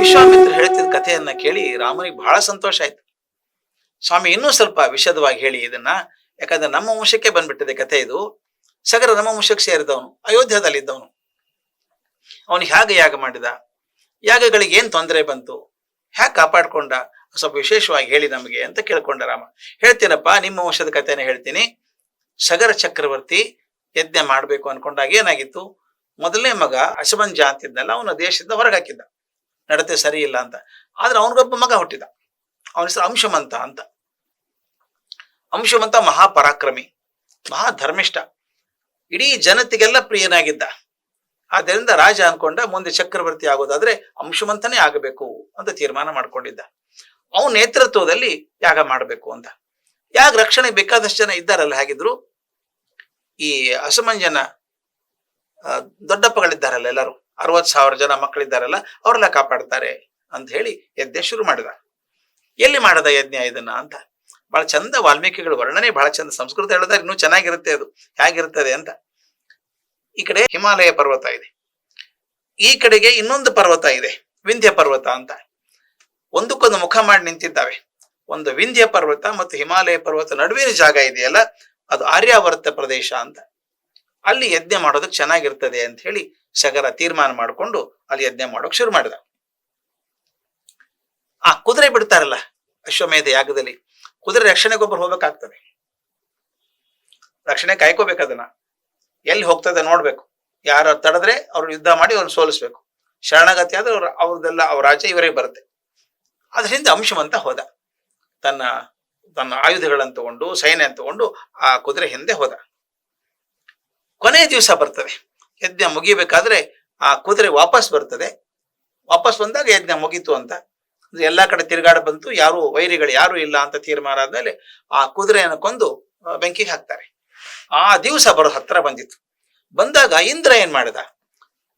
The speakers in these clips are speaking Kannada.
ವಿಶ್ವಾಮಿತ್ರ ಹೇಳ್ತಿದ್ದ ಕಥೆಯನ್ನ ಕೇಳಿ ರಾಮನಿಗೆ ಬಹಳ ಸಂತೋಷ ಆಯ್ತು. ಸ್ವಾಮಿ, ಇನ್ನೂ ಸ್ವಲ್ಪ ವಿಷದವಾಗಿ ಹೇಳಿ ಇದನ್ನ. ಯಾಕಂದ್ರೆ ನಮ್ಮ ವಂಶಕ್ಕೆ ಬಂದ್ಬಿಟ್ಟಿದೆ ಕಥೆ ಇದು. ಸಗರ ನಮ್ಮ ವಂಶಕ್ಕೆ ಸೇರಿದವನು ಅಯೋಧ್ಯದಲ್ಲಿದ್ದವನು ಅವನು ಹೇಗೆ ಯಾಗ ಮಾಡಿದ? ಯಾಗಗಳಿಗೆ ಏನ್ ತೊಂದರೆ ಬಂತು? ಹ್ಯಾಕ್ ಕಾಪಾಡ್ಕೊಂಡ? ಸ್ವಲ್ಪ ವಿಶೇಷವಾಗಿ ಹೇಳಿ ನಮಗೆ ಅಂತ ಕೇಳ್ಕೊಂಡ ರಾಮ. ಹೇಳ್ತೀನಪ್ಪ, ನಿಮ್ಮ ವಂಶದ ಕಥೆನ ಹೇಳ್ತೀನಿ. ಸಗರ ಚಕ್ರವರ್ತಿ ಯಜ್ಞ ಮಾಡಬೇಕು ಅನ್ಕೊಂಡಾಗ ಏನಾಗಿತ್ತು? ಮೊದಲನೇ ಮಗ ಅಶಮಂಜ ಅಂತಿದ್ನಲ್ಲ ಅವನ ದೇಶದಿಂದ ಹೊರಗೆ ಹಾಕಿದ್ದ. ನಡತೆ ಸರಿ ಅಂತ. ಆದ್ರೆ ಅವನಿಗೊಬ್ಬ ಮಗ ಹುಟ್ಟಿದ. ಅವನ ಹೆಸರು ಅಂಶಮಂತ ಅಂತ. ಅಂಶಮಂತ ಮಹಾಪರಾಕ್ರಮಿ ಮಹಾ ಧರ್ಮಿಷ್ಠ ಇಡೀ ಜನತೆಗೆಲ್ಲ ಪ್ರಿಯನಾಗಿದ್ದ. ಆದ್ದರಿಂದ ರಾಜ ಅನ್ಕೊಂಡ ಮುಂದೆ ಚಕ್ರವರ್ತಿ ಆಗೋದಾದ್ರೆ ಅಂಶಮಂತನೇ ಆಗಬೇಕು ಅಂತ ತೀರ್ಮಾನ ಮಾಡ್ಕೊಂಡಿದ್ದ. ಅವನ ನೇತೃತ್ವದಲ್ಲಿ ಯಾಗ ಮಾಡಬೇಕು ಅಂತ. ಯಾಗ ರಕ್ಷಣೆ ಬೇಕಾದಷ್ಟು ಜನ ಇದ್ದಾರಲ್ಲ ಹಾಗಿದ್ರು. ಈ ಅಸಮಂಜನ ದೊಡ್ಡಪ್ಪಗಳಿದ್ದಾರಲ್ಲ ಎಲ್ಲರೂ. ಅರವತ್ ಸಾವಿರ ಜನ ಮಕ್ಕಳಿದ್ದಾರಲ್ಲ, ಅವ್ರೆಲ್ಲ ಕಾಪಾಡ್ತಾರೆ ಅಂತ ಹೇಳಿ ಯಜ್ಞ ಶುರು ಮಾಡಿದ. ಎಲ್ಲಿ ಮಾಡದ ಯಜ್ಞ ಇದನ್ನ ಅಂತ? ಬಹಳ ಚಂದ ವಾಲ್ಮೀಕಿಗಳು ವರ್ಣನೆ ಬಹಳ ಚಂದ ಸಂಸ್ಕೃತ ಹೇಳಿದ್ರೆ ಇನ್ನೂ ಚೆನ್ನಾಗಿರುತ್ತೆ ಅದು. ಹೇಗಿರ್ತದೆ ಅಂತ? ಈ ಕಡೆ ಹಿಮಾಲಯ ಪರ್ವತ ಇದೆ. ಈ ಕಡೆಗೆ ಇನ್ನೊಂದು ಪರ್ವತ ಇದೆ, ವಿಂಧ್ಯ ಪರ್ವತ ಅಂತ. ಒಂದಕ್ಕೊಂದು ಮುಖ ಮಾಡಿ ನಿಂತಿದ್ದಾವೆ. ಒಂದು ವಿಂಧ್ಯ ಪರ್ವತ ಮತ್ತು ಹಿಮಾಲಯ ಪರ್ವತ ನಡುವಿನ ಜಾಗ ಇದೆಯಲ್ಲ, ಅದು ಆರ್ಯಾವರ್ತ ಪ್ರದೇಶ ಅಂತ. ಅಲ್ಲಿ ಯಜ್ಞ ಮಾಡೋದಕ್ಕೆ ಚೆನ್ನಾಗಿರ್ತದೆ ಅಂತ ಹೇಳಿ ಸಗರ ತೀರ್ಮಾನ ಮಾಡಿಕೊಂಡು ಅಲ್ಲಿ ಯಜ್ಞ ಮಾಡೋಕ್ ಶುರು ಮಾಡಿದ. ಆ ಕುದುರೆ ಬಿಡ್ತಾರಲ್ಲ ಅಶ್ವಮೇಧ ಯಾಗದಲ್ಲಿ, ಕುದುರೆ ರಕ್ಷಣೆಗೊಬ್ಬರು ಹೋಗ್ಬೇಕಾಗ್ತದೆ. ರಕ್ಷಣೆ ಕಾಯ್ಕೋಬೇಕು ಅದನ್ನ. ಎಲ್ಲಿ ಹೋಗ್ತದೆ ನೋಡ್ಬೇಕು. ಯಾರು ತಡೆದ್ರೆ ಅವ್ರು ಯುದ್ಧ ಮಾಡಿ ಅವ್ರನ್ನ ಸೋಲಿಸ್ಬೇಕು. ಶರಣಾಗತಿ ಆದ್ರೆ ಅವ್ರ ಅವ್ರದ್ದೆಲ್ಲ ಅವ್ರ ರಾಜ್ಯ ಇವರೇ ಬರುತ್ತೆ. ಅದರಿಂದ ಅಂಶವಂತ ಹೋದ. ತನ್ನ ತನ್ನ ಆಯುಧಗಳನ್ನು ತಗೊಂಡು ಸೈನ್ಯ ತಗೊಂಡು ಆ ಕುದುರೆ ಹಿಂದೆ ಹೋದ. ಕೊನೆಯ ದಿವಸ ಬರ್ತದೆ. ಯಜ್ಞ ಮುಗಿಬೇಕಾದ್ರೆ ಆ ಕುದುರೆ ವಾಪಸ್ ಬರ್ತದೆ. ವಾಪಸ್ ಬಂದಾಗ ಯಜ್ಞ ಮುಗೀತು ಅಂತ. ಅಂದ್ರೆ ಎಲ್ಲಾ ಕಡೆ ತಿರುಗಾಡ ಬಂತು, ಯಾರು ವೈರಿಗಳು ಯಾರು ಇಲ್ಲ ಅಂತ ತೀರ್ಮಾನ ಆದ್ಮೇಲೆ ಆ ಕುದುರೆಯನ್ನು ಕೊಂದು ಬೆಂಕಿ ಹಾಕ್ತಾರೆ. ಆ ದಿವಸ ಬರೋ ಹತ್ರ ಬಂದಿತ್ತು. ಬಂದಾಗ ಇಂದ್ರ ಏನ್ ಮಾಡಿದ?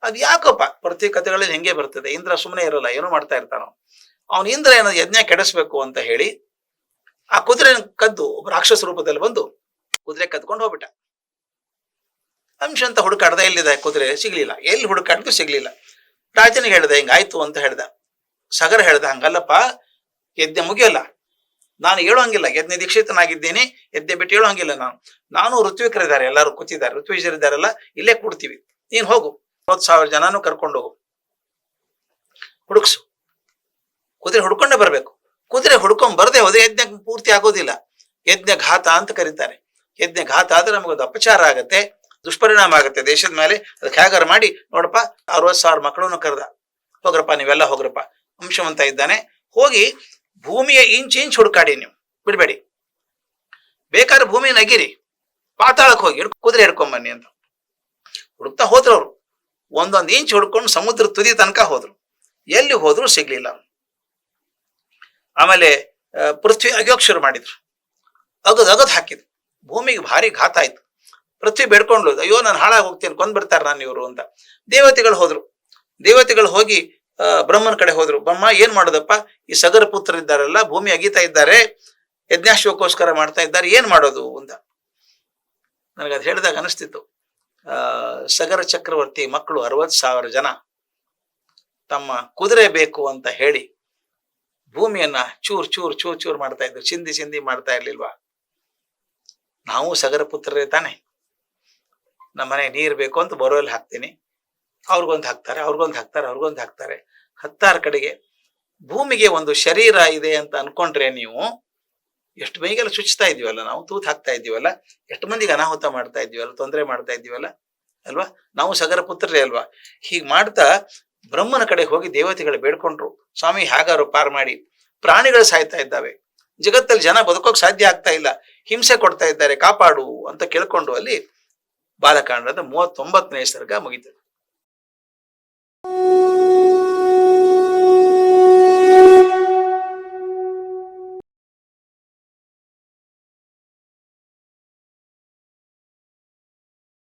ಅದ್ ಯಾಕಪ್ಪ? ಪ್ರತಿ ಕಥೆಗಳಲ್ಲಿ ಹೆಂಗೆ ಬರ್ತದೆ. ಇಂದ್ರ ಸುಮ್ಮನೆ ಇರಲ್ಲ, ಏನೋ ಮಾಡ್ತಾ ಇರ್ತಾನೋ. ಅವನು ಇಂದ್ರ ಏನೋ ಯಜ್ಞ ಕೆಡಿಸ್ಬೇಕು ಅಂತ ಹೇಳಿ, ಆ ಕುದುರೆ ಕದ್ದು ಒಬ್ಬ ರಾಕ್ಷಸ ರೂಪದಲ್ಲಿ ಬಂದು ಕುದುರೆ ಕದ್ಕೊಂಡು ಹೋಗ್ಬಿಟ್ಟ. ಅಂಶ ಅಂತ ಹುಡುಕಾಡ್ದ ಎಲ್ಲಿದೆ? ಕುದುರೆ ಸಿಗ್ಲಿಲ್ಲ. ಎಲ್ಲಿ ಹುಡುಕಾಡಿದ್ರು ಸಿಗ್ಲಿಲ್ಲ. ರಾಜನಿಗೆ ಹೇಳ್ದೆ ಹಿಂಗಾಯ್ತು ಅಂತ ಹೇಳ್ದ. ಸಗರ ಹೇಳ್ದ, ಹಂಗಲ್ಲಪ್ಪ ಯಜ್ಞ ಮುಗಿಯಲ್ಲ. ನಾನು ಹೇಳೋಂಗಿಲ್ಲ. ಯಜ್ಞ ದೀಕ್ಷಿತನಾಗಿದ್ದೇನೆ. ಯಜ್ಞ ಬಿಟ್ಟು ಹೇಳೋಂಗಿಲ್ಲ ನಾನು. ನಾನು ಋತ್ವಿಕರಿದ್ದಾರೆ ಎಲ್ಲರೂ ಕೂತಿದ್ದಾರೆ. ಋತ್ವಿಜರಿದ್ದಾರಲ್ಲ ಇಲ್ಲೇ ಕೂಡ್ತೀವಿ. ನೀನ್ ಹೋಗು. ಮೂವತ್ತು ಸಾವಿರ ಜನನು ಕರ್ಕೊಂಡು ಹೋಗು. ಹುಡುಕ್ಸು. ಕುದುರೆ ಹುಡ್ಕೊಂಡೇ ಬರ್ಬೇಕು. ಕುದುರೆ ಹುಡ್ಕೊಂಡ್ ಬರದೆ ಹೋದ್ರೆ ಯಜ್ಞ ಪೂರ್ತಿ ಆಗೋದಿಲ್ಲ. ಯಜ್ಞ ಘಾತ ಅಂತ ಕರೀತಾರೆ. ಯಜ್ಞ ಘಾತ ಆದ್ರೆ ನಮಗೊಂದು ಅಪಚಾರ ಆಗತ್ತೆ. ದುಷ್ಪರಿಣಾಮ ಆಗುತ್ತೆ. ದೇಶದ ಮೇಲೆ ಅದಕ್ಕೆ ಹೇಗಾರ ಮಾಡಿ, ನೋಡಪ್ಪ ಅರವತ್ ಸಾವಿರ ಮಕ್ಕಳನ್ನು ಕರೆದ. ಹೋಗ್ರಪ್ಪ, ನೀವೆಲ್ಲ ಹೋಗ್ರಪ್ಪ. ಅಂಶವಂತ ಇದ್ದಾನೆ. ಹೋಗಿ ಭೂಮಿಯ ಇಂಚ್ ಇಂಚ್ ಹುಡುಕಾಡಿ ನೀವು. ಬಿಡಬೇಡಿ. ಬೇಕಾದ್ರೆ ಭೂಮಿ ನಗಿರಿ. ಪಾತಾಳಕ್ಕೆ ಹೋಗಿ ಕುದುರೆ ಹಿಡ್ಕೊಂಬನ್ನಿ ಅಂತ. ಹುಡುಕ್ತಾ ಹೋದ್ರು ಅವರು. ಒಂದೊಂದು ಇಂಚ್ ಹುಡ್ಕೊಂಡು ಸಮುದ್ರ ತುದಿ ತನಕ ಹೋದ್ರು. ಎಲ್ಲಿ ಹೋದ್ರು ಸಿಗ್ಲಿಲ್ಲ ಆಮೇಲೆ ಪೃಥ್ವಿ ಅಗಿಯೋಕ್ ಶುರು ಮಾಡಿದ್ರು. ಅಗದ್ ಅಗದ್ ಹಾಕಿದ್ರು. ಭೂಮಿಗೆ ಭಾರಿ ಘಾತ ಆಯ್ತು. ಪೃಥ್ವಿ ಬೇಡ್ಕೊಂಡು ಅಯ್ಯೋ ನಾನು ಹಾಳಾಗಿ ಹೋಗ್ತೀನಿ, ಕೊಂದ್ ಬಿಡ್ತಾರ ನಾನು ಇವರು ಅಂತ. ದೇವತೆಗಳು ಹೋದ್ರು. ದೇವತೆಗಳು ಹೋಗಿ ಬ್ರಹ್ಮನ ಕಡೆ ಹೋದ್ರು. ಬ್ರಹ್ಮ ಏನ್ ಮಾಡೋದಪ್ಪ? ಈ ಸಗರ ಪುತ್ರರಿದ್ದಾರಲ್ಲ ಭೂಮಿ ಅಗಿತಾ ಇದ್ದಾರೆ, ಯಜ್ಞಾಶ್ವಕ್ಕೋಸ್ಕರ ಮಾಡ್ತಾ ಇದ್ದಾರೆ, ಏನ್ ಮಾಡೋದು ಅಂತ. ನನಗೆ ಅದು ಹೇಳಿದಾಗ ಅನಿಸ್ತಿತ್ತು. ಸಗರ ಚಕ್ರವರ್ತಿ ಮಕ್ಕಳು ಅರವತ್ ಸಾವಿರ ಜನ. ತಮ್ಮ ಕುದುರೆ ಬೇಕು ಅಂತ ಹೇಳಿ, ಭೂಮಿಯನ್ನ ಚೂರ್ ಚೂರ್ ಚೂರ್ ಚೂರ್ ಮಾಡ್ತಾ ಇದ್ರು. ಚಿಂದಿ ಚಿಂದಿ ಮಾಡ್ತಾ ಇರ್ಲಿಲ್ವಾ? ನಾವು ಸಗರ ಪುತ್ರರೇ ತಾನೆ. ನಮ್ಮನೆ ನೀರ್ ಬೇಕು ಅಂತ ಬೋರ್ವೆಲ್ ಹಾಕ್ತೀನಿ. ಅವ್ರಿಗೊಂದು ಹಾಕ್ತಾರೆ ಅವ್ರಿಗೊಂದು ಹಾಕ್ತಾರೆ ಅವ್ರಿಗೊಂದು ಹಾಕ್ತಾರೆ. ಹತ್ತಾರು ಕಡೆಗೆ ಭೂಮಿಗೆ ಒಂದು ಶರೀರ ಇದೆ ಅಂತ ಅನ್ಕೊಂಡ್ರೆ ನೀವು ಎಷ್ಟು ಮೈಗೆಲ್ಲ ಚುಚ್ತಾ ಇದೀವಲ್ಲ ನಾವು ತೂತ್ ಹಾಕ್ತಾ ಇದೀವಲ್ಲ ಎಷ್ಟು ಮಂದಿಗೆ ಅನಾಹುತ ಮಾಡ್ತಾ ಇದೀವಲ್ಲ ತೊಂದರೆ ಮಾಡ್ತಾ ಇದೀವಲ್ಲ ಅಲ್ವಾ? ನಾವು ಸಗರ ಪುತ್ರರೇ ಅಲ್ವಾ? ಹೀಗೆ ಮಾಡ್ತಾ ಬ್ರಹ್ಮನ ಕಡೆ ಹೋಗಿ ದೇವತೆಗಳು ಬೇಡ್ಕೊಂಡ್ರು. ಸ್ವಾಮಿ ಹೇಗಾರು ಪಾರ್ ಮಾಡಿ. ಪ್ರಾಣಿಗಳು ಸಾಯ್ತಾ ಇದ್ದಾವೆ. ಜಗತ್ತಲ್ಲಿ ಜನ ಬದುಕೋಕ್ ಸಾಧ್ಯ ಆಗ್ತಾ ಇಲ್ಲ. ಹಿಂಸೆ ಕೊಡ್ತಾ ಇದ್ದಾರೆ, ಕಾಪಾಡು ಅಂತ ಕೇಳ್ಕೊಂಡು ಅಲ್ಲಿ ಬಾಲಕಾಂಡದ ಮೂವತ್ತೊಂಬತ್ತನೇ ಸರ್ಗ ಮುಗಿತದೆ.